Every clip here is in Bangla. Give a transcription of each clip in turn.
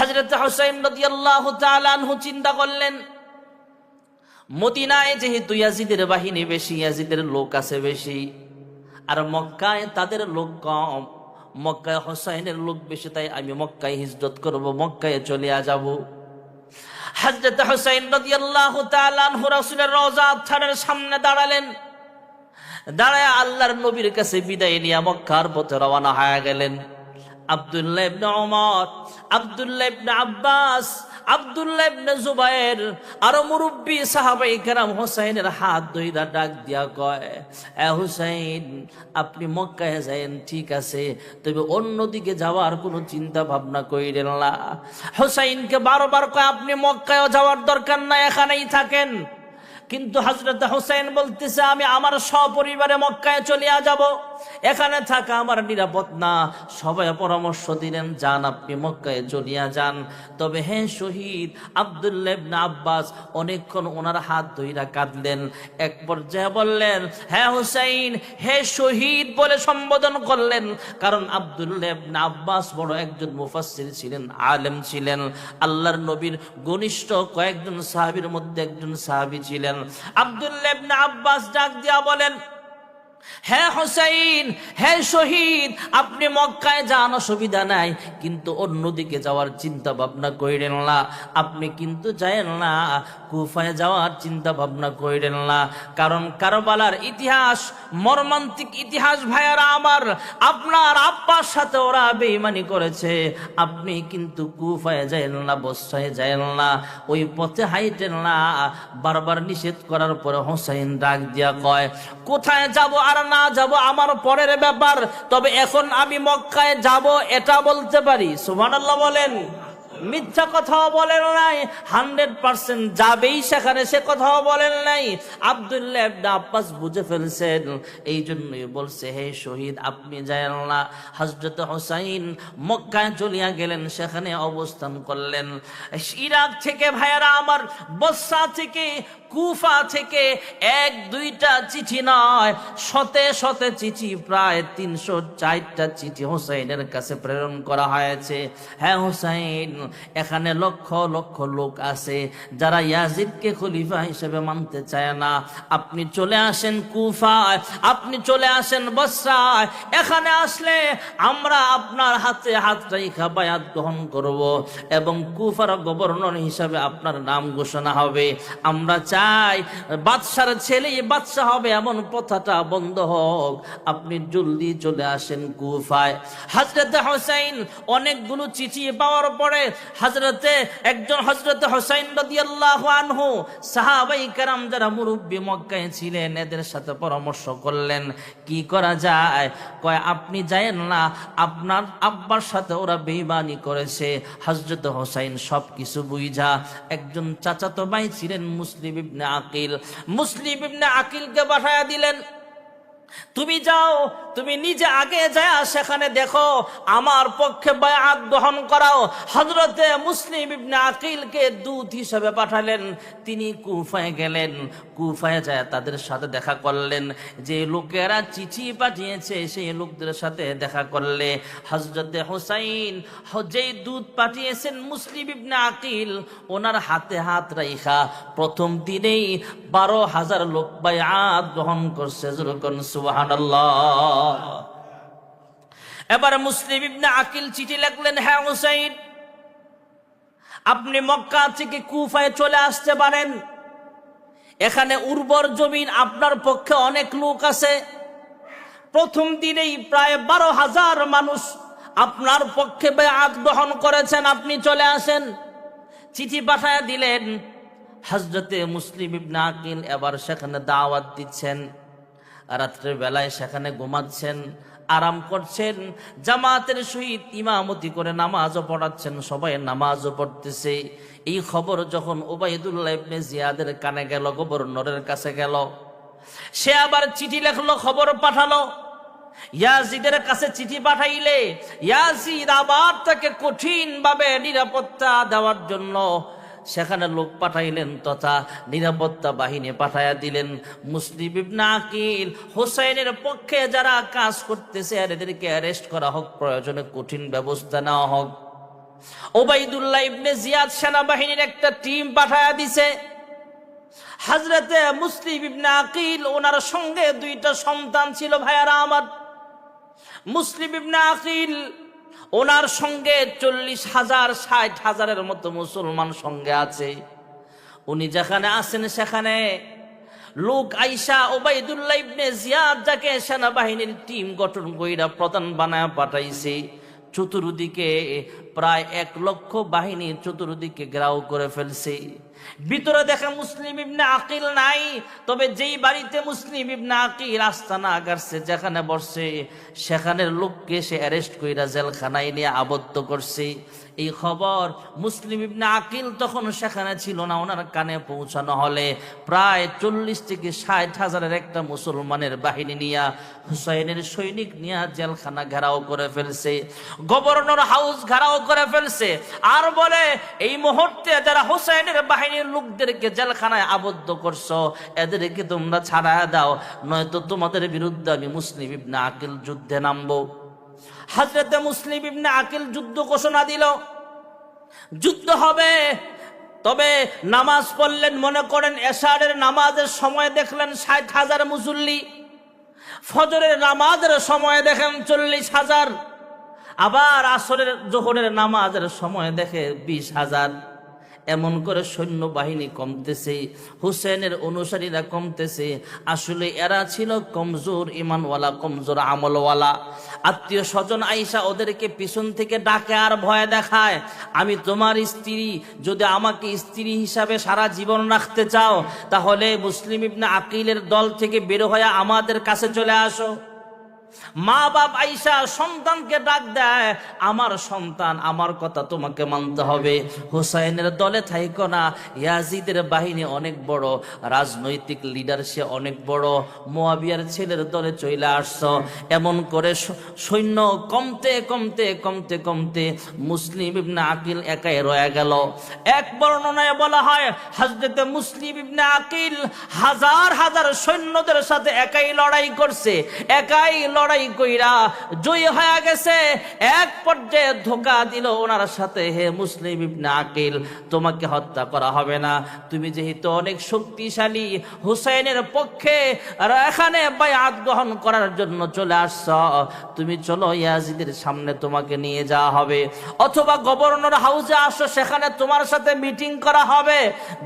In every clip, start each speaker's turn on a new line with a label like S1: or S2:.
S1: হজরত হোসেন রাদিয়াল্লাহু তাআলা আনহু চিন্তা করলেন, মদিনায় যেহেতু ইয়াজিদের বাহিনী বেশি, ইয়াজিদের লোক আছে বেশি, আর মক্কায় তাদের লোক কম, মক্কায় হোসাইনের লোক বেশি, তাই আমি মক্কায় হিজরত করব, মক্কায় চলে যাব। হজরত হোসাইন রাদিয়াল্লাহু তাআলা আনহু রাসূলের রওজা থানের সামনে দাঁড়ালেন। দাঁড়ায় আল্লাহর নবীর কাছে বিদায় নিয়ে মক্কার পথে রওনা হয়ে গেলেন। আব্বাস জুবাইর, আর হোসাইনের হাত ডাক দিয়া কয়, এ হুসাইন, আপনি মক্কায় যায়েন, ঠিক আছে, তবে অন্যদিকে যাওয়ার কোনো চিন্তা ভাবনা করিলেন না। হোসাইনকে বারবার কয়, আপনি মক্কায় যাওয়ার দরকার নাই, এখানেই থাকেন। কিন্তু হজরত হোসেন বলতেছে, আমি আমার সপরিবারে মক্কায় চলিয়া যাব। এখানে থাকা আমার নিরাপদ না। সবাই পরামর্শ দিলেন, যান আপনি মক্কায় চলিয়া যান। তবে হে শহীদ আবদুল্লেবনা আব্বাস অনেকক্ষণ ওনার হাত ধইরা কাঁদলেন। এক পর্যায়ে বললেন হ্যাঁ হুসাইন, হে শহীদ, বলে সম্বোধন করলেন। কারণ আবদুল্লেবনা আব্বাস বড় একজন মুফাসসির ছিলেন, আলেম ছিলেন। আল্লাহর নবীর ঘনিষ্ঠ কয়েকজন সাহাবীর মধ্যে একজন সাহাবী ছিলেন। আবদুল্লেবনা আব্বাস ডাক দিয়া বলেন হ্যাঁ হোসাইন হ্যাঁ শহীদ, আপনি মক্কায় যান, অসুবিধা নাই। কিন্তু অন্যদিকে যাওয়ার চিন্তা ভাবনা কইরেন না। আপনি কিন্তু যায়েন না, কুফায় যাওয়ার চিন্তা ভাবনা কইরেন না। কারণ কারবালার ইতিহাস, মর্মান্তিক ইতিহাস ভাইয়ারা আমার, আপনার আব্বার সাথে ওরা বেইমানি করেছে। আপনি কিন্তু কুফায় যায়েন না বসায় যায়েন না, ওই পথে হাইটেন না। বারবার নিষেধ করার পরে হোসাইন ডাক দিয়া কয়, কোথায় যাব আর না যাব আমার পরের ব্যাপার। তবে এখন আমি মক্কায় যাব, এটা বলতে পারি। সুবহানাল্লাহ বলেন। মিথ্যা কথাও বলেন নাই, হান্ড্রেড পার্সেন্ট যাবেই সেখানে সে কথাও বলেন নাই। আবদুল্লাহ আব্বাস বুঝে ফেলছেন, এই জন্যই বলছে, হে শহীদ, আপনি যায়েন না। হজরত হোসাইন মক্কায় চলিয়া গেলেন, সেখানে অবস্থান করলেন। ইরাক থেকে ভাইয়ারা আমার বসা থেকে, কুফা থেকে এক, দুইটা চিঠি নয়, শতে শতে চিঠি, প্রায় তিনশো চারটা চিঠি হোসাইনের কাছে প্রেরণ করা হয়েছে। হ্যাঁ হোসাইন এখানে লক্ষ লক্ষ লোক আছে যারা ইয়াজিদকে খলিফা হিসেবে মানতে চায় না। আপনি চলে আসেন কুফায়, আপনি চলে আসেন বসরায়। এখানে আসলে আমরা আপনার হাতে হাত রেখা বায়াত গ্রহণ করব এবং কুফার গভর্নর হিসাবে আপনার নাম ঘোষণা হবে। আমরা চাই বাদশার ছেলে বাদশা হবে এমন প্রথাটা বন্ধ হোক। আপনি জলদি চলে আসেন কুফায়। হাজরতে হোসাইন অনেকগুলো চিঠি পাওয়ার পরে হাজরতে একজন হজরতে হোসাইন রাদিয়াল্লাহু আনহু, সাহাবাই কারাম যারা মুরব্বী মক্কায় ছিলেন, এদের সাথে পরামর্শ করলেন, কি করা যায়? কয়, আপনি যায়েন না, আপনার আব্বার সাথে ওরা বেইমানি করেছে। হজরত হোসাইন সব কিছু বুঝা একজন চাচাতো ভাই ছিলেন মুসলিম ইবনে আকিল। মুসলিম ইবনে আকিলকে পাঠায়া দিলেন। তুমি যাও, তুমি নিজে আগে যায় সেখানে দেখো, আমার পক্ষে বায়াত গ্রহণ করাও। হজরতে মুসলিম ইবনে আকিলকে দূত হিসেবে পাঠালেন, তিনি কুফায় গেলেন। কুফায় যায় তাদের সাথে দেখা করলেন, যে লোকেরা চিঠি পাঠিয়েছে, সেই লোকদের সাথে দেখা করলে। হজরতে হোসাইন, যেই দুধ পাঠিয়েছেন মুসলিম ইবনে আকিল, ওনার হাতে হাত রাইখা। প্রথম দিনেই বারো হাজার লোক বায়াত গ্রহণ করছে যেরকম এবার মুসলিম ইবনে আকিল চিঠি লিখলেন হ্যাঁ হুসাইন, আপনি মক্কা থেকে কুফায় চলে আসতে পারেন। এখানে উর্বর জমিন আপনার পক্ষে অনেক লোক আছে। প্রথম দিনেই প্রায় বারো হাজার মানুষ আপনার পক্ষে বেআত গ্রহণ করেছেন, আপনি চলে আসেন। চিঠি পাঠায় দিলেন হজরতে মুসলিম ইবনে আকিল এবার সেখানে দাওয়াত দিচ্ছেন। রাত্রের বেলায় সেখানে ঘুমাচ্ছেন, আরাম করছেন, জামাতের সহিত ইমামতি করে নামাজও পড়াচ্ছেন, সবাই নামাজও পড়তেছে। এই খবর যখন ওবায়দুল্লাহ জিয়াদের কানে গেল, গভর্নরের কাছে গেল। সে আবার চিঠি লেখলো, খবর পাঠালো। ইয়াজিদের কাছে চিঠি পাঠাইলে, ইয়াজিদ আবার তাকে কঠিন ভাবে নিরাপত্তা দেওয়ার জন্য সেখানে লোক পাঠাইলেন তথা নিরাপত্তা বাহিনী পাঠাইয়া দিলেন। মুসলিম ইবনে হোসাইনের পক্ষে যারা কাজ করতেছে আর এদেরকে অ্যারেস্ট করা হোক, প্রয়োজনে কঠিন ব্যবস্থা নেওয়া হোক। ওবাইদুল্লাহ ইবনে জিয়াদ সেনাবাহিনীর একটা টিম পাঠায়া দিছে। হাজরতে মুসলিম ইবনে আকিল, ওনার সঙ্গে দুইটা সন্তান ছিল, ভাইয়ারা আমার। মুসলিম ইবনে আকিল ওনার সঙ্গে চল্লিশ হাজার, ষাট হাজারের মতো মুসলমান সঙ্গে আছে। উনি যেখানে আছেন সেখানে। লোক আইসা ওবায়দুল্লাহ ইবনে জিয়াদ যাকে সেনাবাহিনীর টিম গঠন কইরা প্রধান বানায় পাঠাইছে। চতুর্দিকে প্রায় এক লক্ষ বাহিনী চতুর্দিকে গ্রাও করে ফেলছে। ভিতরে দেখা মুসলিম ইবনে আকিল নাই, তবে যেই বাড়িতে মুসলিম ইবনে আকিল আস্তানা আগারছে যেখানে বসছে, সেখানের লোককে সে অ্যারেস্ট কইরা জেলখানায় নিয়ে আবদ্ধ করছে। এই খবর মুসলিম ইবনে আকিল তখন সেখানে ছিল না, ওনার কানে পৌঁছানো হলে প্রায় চল্লিশ থেকে ষাট হাজারের একটা মুসলমানের বাহিনী নিয়া, হুসাইনের সৈনিক নিয়া জেলখানা ঘেরাও করে ফেলছে, গভর্নর হাউস ঘেরাও করে ফেলছে, আর বলে, এই মুহূর্তে যারা হুসাইনের বাহিনীর লোকদেরকে জেলখানায় আবদ্ধ করছ, এদেরকে তোমরা ছাড়া দাও, নয়তো তোমাদের বিরুদ্ধে আমি মুসলিম ইবনে আকিল যুদ্ধে নামবো। হাজরতে মুসলিম ইবনে আকিল যুদ্ধ ঘোষণা দিল। যুদ্ধ হবে, তবে নামাজ পড়লেন, মনে করেন এশারের নামাজের সময় দেখলেন ষাট হাজার মুসল্লি, ফজরের নামাজের সময় দেখেন চল্লিশ হাজার, আবার আসরের জোহরের নামাজের সময় দেখে বিশ হাজার। এমন করে সৈন্যবাহিনী কমতেছে, হুসেনের অনুসারীরা কমতেছে। আসলে এরা ছিল কমজোর ইমানওয়ালা, কমজোর আমলওয়ালা। আত্মীয় স্বজন আইসা ওদেরকে পিছন থেকে ডাকে আর ভয় দেখায়, আমি তোমার স্ত্রী, যদি আমাকে স্ত্রী হিসাবে সারা জীবন রাখতে চাও, তাহলে মুসলিম ইবনে আকিলের দল থেকে বের হয়ে আমাদের কাছে চলে আসো। মা বাপ আইসা সন্তানকে ডাক দেয়, আমার সন্তান, আমার কথা তোমাকে মানতে হবে। হুসাইনের দলে থাইকো না। ইয়াজিদের বাহিনী অনেক বড়, রাজনৈতিক লিডার সে অনেক বড়। মোয়াবিয়ার ছেলের দলে চলে আসছ। এমন করে সৈন্য কমতে কমতে কমতে কমতে মুসলিম ইবনে আকিল একাই রয়ে গেল। এক বর্ণনায় বলা হয়, হাজরতে মুসলিম ইবনে আকিল হাজার হাজার সৈন্যদের সাথে একাই লড়াই করছে। একাই লড়াই কইরা জয়ী হয়ে গেছে। এক পর্যায়ে ধোকা দিল ওনার সাথে, হে মুসলিম ইবনে আকিল, তোমাকে হত্যা করা হবে না। তুমি যেহেতু অনেক শক্তিশালী হুসাইনের পক্ষে আর এখানে বায়াত গ্রহণ করার জন্য চলে আসছ, তুমি চলো ইয়াজিদের সামনে তোমাকে নিয়ে যাওয়া হবে। অথবা গভর্নর হাউসে আসো, সেখানে তোমার সাথে মিটিং করা হবে।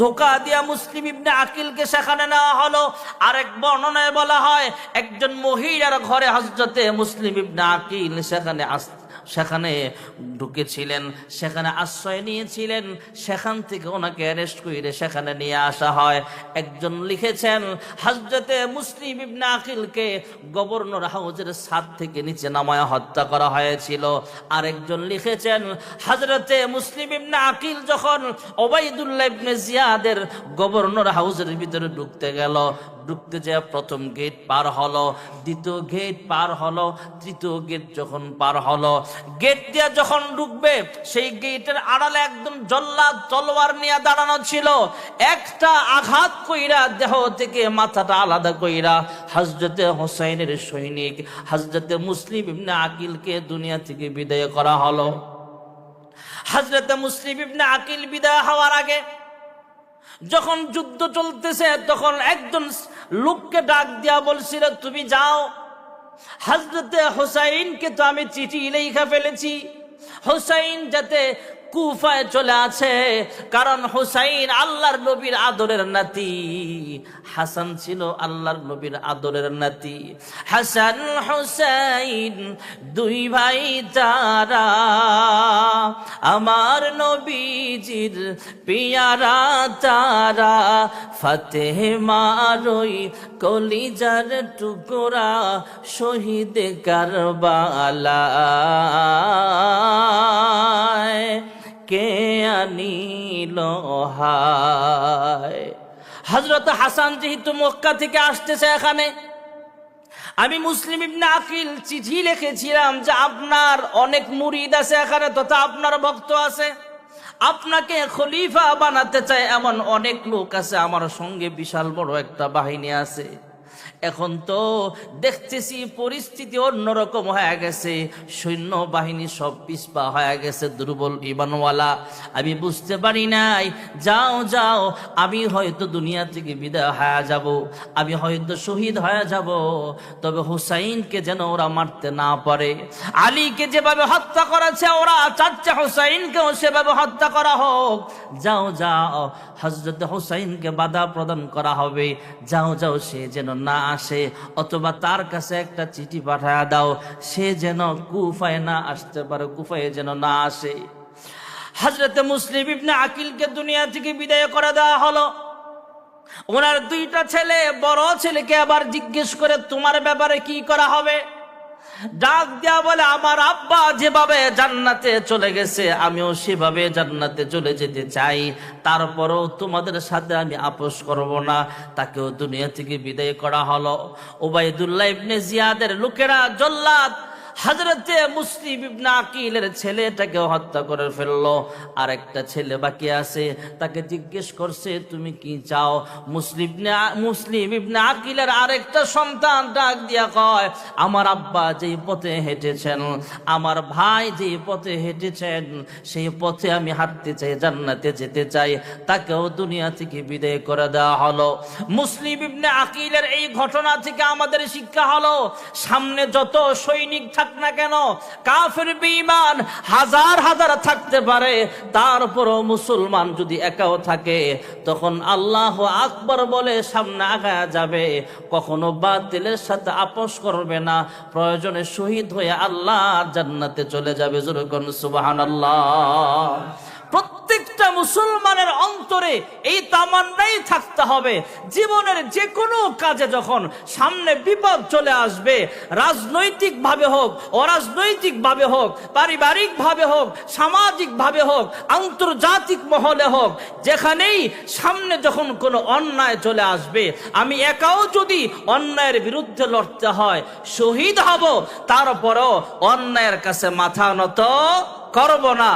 S1: ধোকা দিয়া মুসলিম ইবনে আকিলকে সেখানে নেওয়া হলো। আরেক বর্ণনায় বলা হয়, একজন মহিলার ঘরে হজরতে মুসলিম ইবনে আকিল সেখানে সেখানে ঢুকেছিলেন, সেখানে আশ্রয় নিয়েছিলেন, সেখান থেকে ওনাকে অ্যারেস্ট করে সেখানে নিয়ে আসা হয়। একজন লিখেছেন হজরতে মুসলিম ইবনে আকিলকে গভর্নর হাউজের ছাদ থেকে নিচে নামায় হত্যা করা হয়েছিল। আরেকজন লিখেছেন হজরতে মুসলিম ইবনে আকিল যখন ওবাইদুল্লাহ ইবনে জিয়াদের গভর্নর হাউসের ভিতরে ঢুকতে গেল ঢুকতে যায়, প্রথম গেট পার হলো, দ্বিতীয় গেট পার হলো, তৃতীয় গেট যখন পার হলো। গেট দিয়ে যখন ঢুকবে, সেই গেটের আড়ালে একদম জল্লা তলোয়ার নিয়ে দাঁড়ানো ছিল। একটা আঘাত কইরা, দেহ থেকে মাথাটা আলাদা কইরা হজরতে হোসাইনের সৈনিক হজরতে মুসলিম ইবনে আকিলকে দুনিয়া থেকে বিদায় করা হলো। হজরতে মুসলিম ইবনে আকিল বিদায় হওয়ার আগে যখন যুদ্ধ চলতেছে, তখন একজন লোককে ডাক দিয়া বলছিল, তুমি যাও। হাজরতে হোসাইনকে তো আমি চিঠি লেখা ফেলেছি। হোসাইন যাতে কুফায় চলে আছে। কারণ হোসাইন আল্লাহর নবীর আদরের নাতি। হাসান ছিল আল্লাহর নবীর আদরের নাতি। হাসান, হোসাইন দুই ভাই তারা আমার নবীজির পিয়ারা তারা ফতেহ মারই কলিজার টুকরা শহীদ কারবালায়। কে আনিল হজরত হাসান যেহেতু মক্কা থেকে আসতেছে এখানে, আমি মুসলিম ইবনে আকিল চিঠি লিখেছিলাম যে আপনার অনেক মুরিদ আছে এখানে, তথা আপনার ভক্ত আছে। আপনাকে খলিফা বানাতে চায় এমন অনেক লোক আছে, আমার সঙ্গে বিশাল বড় একটা বাহিনী আছে। এখন তো দেখতেছি পরিস্থিতি অন্যরকম হয়ে গেছে। সৈন্য বাহিনী সব পিসপা হয়ে গেছে, দুর্বল ইমানওয়ালা। আমি বুঝতে পারি নাই, যাও যাও, আমি হয়তো দুনিয়া থেকে বিদায় হয়ে যাব, আমি হয়তো শহীদ হয়ে যাব। তবে হুসাইনকে যেন ওরা মারতে না পারে। আলীকে যেভাবে হত্যা করেছে, ওরা চাচা হুসাইনকেও সেভাবে হত্যা করা হোক। যাও যাও হজরত হুসাইনকে বাধা প্রদান করা হবে। যাও যাও, সে যেন না আসে, অথবা তার কাছে একটা চিঠি পাঠায় দাও, সে যেন কুফায় না আসতে পারে, কুফায় যেন না আসে। হাজরতে মুসলিম ইবনে আকিলকে দুনিয়া থেকে বিদায় করে দেওয়া হলো। ওনার দুইটা ছেলে, বড় ছেলেকে আবার জিজ্ঞেস করে, তোমার ব্যাপারে কি করা হবে? ডাক দেওয়া বলে, আমার আব্বা যেভাবে জান্নাতে চলে গেছে, আমিও সেভাবে জান্নাতে চলে যেতে চাই। তারপরও তোমাদের সাথে আমি আপোষ করব না। তাকেও দুনিয়া থেকে বিদায় করা হলো। ওবায়দুল্লাহ ইবনে জিয়াদের লোকেরা জল্লাদ হাজরতে মুসলিম ইবনে আকিলের ছেলেটাকে হত্যা করে ফেলল। আর একটা ছেলে বাকি আছে, তাকে জিজ্ঞেস করছে, তুমি কি চাও? মুসলিম মুসলিম ইবনে আকিলের আরেকটা সন্তান ডাক দিয়া কয়, আমার আব্বা যেই পথে হেঁটেছেন, আমার ভাই যেই পথে হেঁটেছেন, সেই পথে আমি হাঁটতে চাই, জান্নাতে যেতে চাই, তাকেও দুনিয়া থেকে বিদায় করে দেওয়া হলো। মুসলিম ইবনে আকিলের এই ঘটনা থেকে আমাদের শিক্ষা হলো, সামনে যত সৈনিক থাক না কেন? কাফের বিমান হাজার হাজার থাকতে পারে তারপরও মুসলমান যদি একাও থাকে, তখন আল্লাহ আকবর বলে সামনে আগা যাবে, কখনো বাতিলের সাথে আপোষ করবে না, প্রয়োজনে শহীদ হয়ে আল্লাহ জান্নাতে চলে যাবে। যেরকম সুবাহান প্রত্যেকটা মুসলমানের অন্তরে এই তামান্নাই থাকতে হবে। জীবনের যে কোনো কাজে যখন সামনে বিপদ চলে আসবে রাজনৈতিক ভাবে হোক অরাজনৈতিক ভাবে হোক পারিবারিক ভাবে হোক সামাজিক ভাবে হোক, আন্তর্জাতিক মহলে হোক, যেখানেই সামনে যখন কোনো অন্যায় চলে আসবে, আমি একাও যদি অন্যায়ের বিরুদ্ধে লড়তে হয়, শহীদ হব, তারপরও অন্যায়ের কাছে মাথা নত করব না।